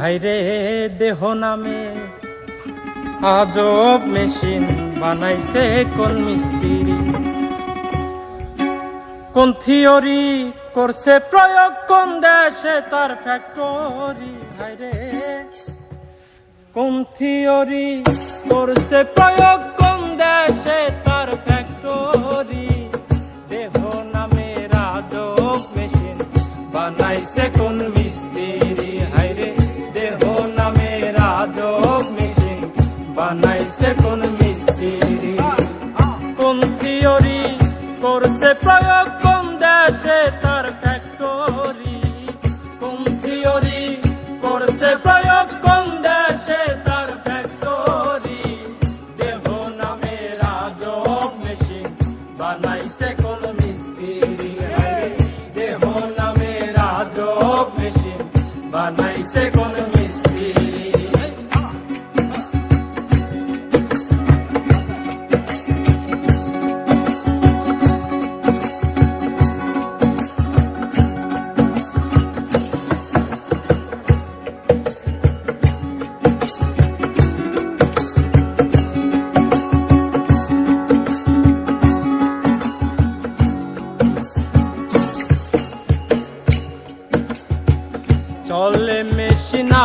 হাইরে দেহ নামে আজব মেশিন বানাইছে কোন মিস্ত্রি। কোন থিওরি করছে প্রয়োগ কোন দেশে তার ফ্যাক্টরি হাইরে কোন থিওরি করছে প্রয়োগ কোন দেশে তার ফ্যাক্টরি দেহ নামে রাজক মেশিন বানাইছে কোন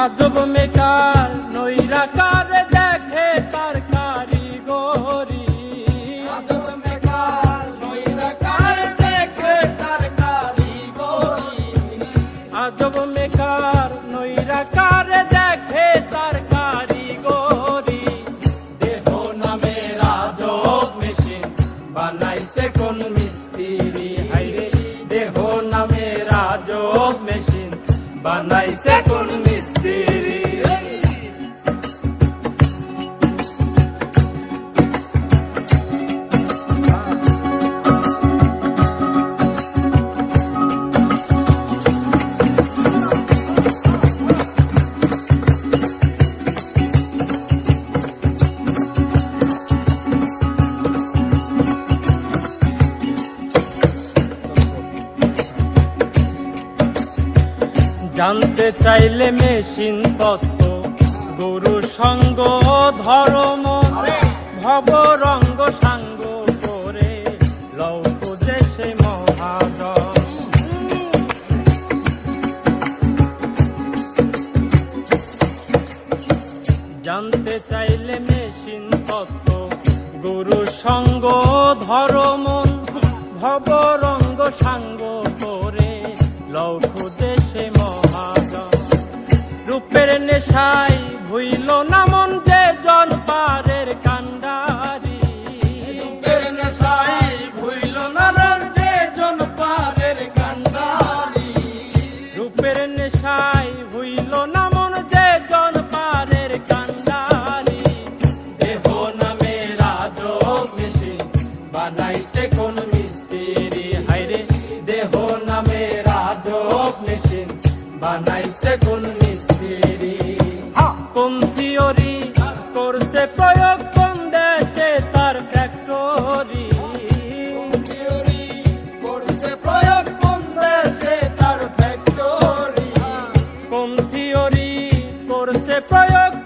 আজব মেকার নৈরাকার দেখে তার কারিগরি। আজব মেকার নৈরাকার দেখে তার কারিগরি। আজব মেকার নৈরাকার দেখে তার কারিগরি। দেহ নামে রাজব মেশিন বানাইছে কোন মিস্ত্রি। হাইরে দেহ নামে রাজব মেশিন বানাইছে কোন জানতে চাইলে মেশিন তত্ত্ব গুরু সঙ্গ, ধর্ম, ভব রঙ্গ সাঙ্গ করে লৌ খুঁজে সে মহাজন জানতে চাইলে মেশিন তত্ত্ব গুরু সঙ্গ, ধর্ম, ভব রঙ্গ সাঙ্গ নেশাই ভুইল না মন যে জন পারের কান্ডারি। রূপের নেশাই ভুইল না মন যে জন পারের কান্ডারি। রূপের নেশাই ভুইল না মন যে জন পারের কান্ডারি। দেহ নামে রাজক মেশিন বানাইছে কোন মিস্ত্রি। হাইরে দেহ নামে রাজক মেশিন বানাইছে কোন Let's.